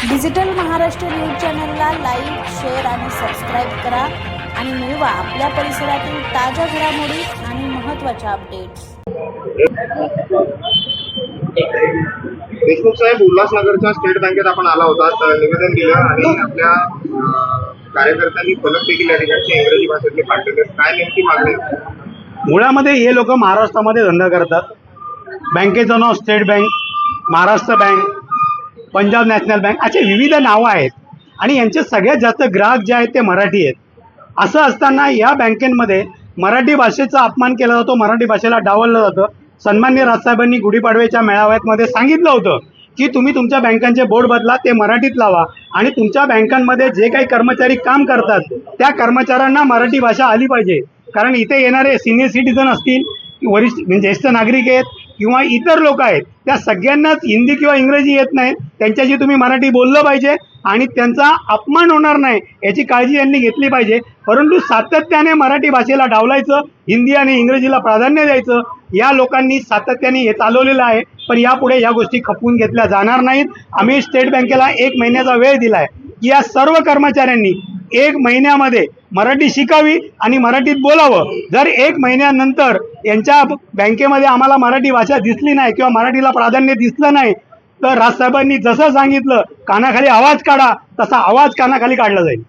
Digital Maharashtra news चॅनलला like share आणि subscribe करा आणि मिळवा आपल्या परिसरातील ताज्या घडामोडी आणि महत्त्वाच्या अपडेट्स देशमुख साहेब उल्हासनगरच्या स्टेट बँकेत आपण आला होता तर निवेदन दिलं आणि आपल्या कार्यकर्त्यांनी फलक देखील या ठिकाणचे इंग्रजी भाषेतले आहेत. काय नेमकी मागणी? मुळामध्ये हे लोक महाराष्ट्रामध्ये धंदा करतात बँकेचं नाव state bank Maharashtra bank Punjab national bank असे विविध नावं आहेत. आणि यांचे सगळ्यात जास्त ग्राहक जे आहेत ते मराठी आहेत. असं असताना या बँकेमध्ये मराठी भाषेचा अपमान केला जातो मराठी भाषेला डावललं जातं. सन्मान्य राजसाहेबांनी गुढीपाडव्याच्या मेळाव्यामध्ये सांगितलं होतं की तुम्ही तुमच्या बँकांचे बोर्ड बदला ते मराठीत लावा. आणि तुमच्या बँकांमध्ये जे काही कर्मचारी काम करतात त्या कर्मचाऱ्यांना मराठी भाषा आली पाहिजे. कारण इथे येणारे सिनियर सिटीजन असतील वरिष्ठ म्हणजे ज्येष्ठ नागरिक आहेत किंवा इतर लोक आहेत त्या सगळ्यांनाच हिंदी किंवा इंग्रजी येत नाही. त्यांच्याशी तुम्ही मराठी बोललं पाहिजे आणि त्यांचा अपमान होणार नाही याची काळजी यांनी घेतली पाहिजे. परंतु सातत्याने मराठी भाषेला डावलायचं हिंदी आणि इंग्रजीला प्राधान्य द्यायचं या लोकांनी सातत्याने हे चालवलेलं आहे. पण यापुढे या गोष्टी खपवून घेतल्या जाणार नाहीत. आम्ही स्टेट बँकेला एक महिन्याचा वेळ दिला आहे की या सर्व कर्मचाऱ्यांनी एक महिन्यामध्ये मराठी शिकावी आणि मराठीत बोलावं. जर एक महिन्यानंतर यांच्या बँकेमध्ये आम्हाला मराठी भाषा दिसली नाही किंवा मराठीला प्राधान्य दिसलं नाही तर राजसाहेबांनी जसं सांगितलं कानाखाली आवाज काढा तसा आवाज कानाखाली काढला जाईल.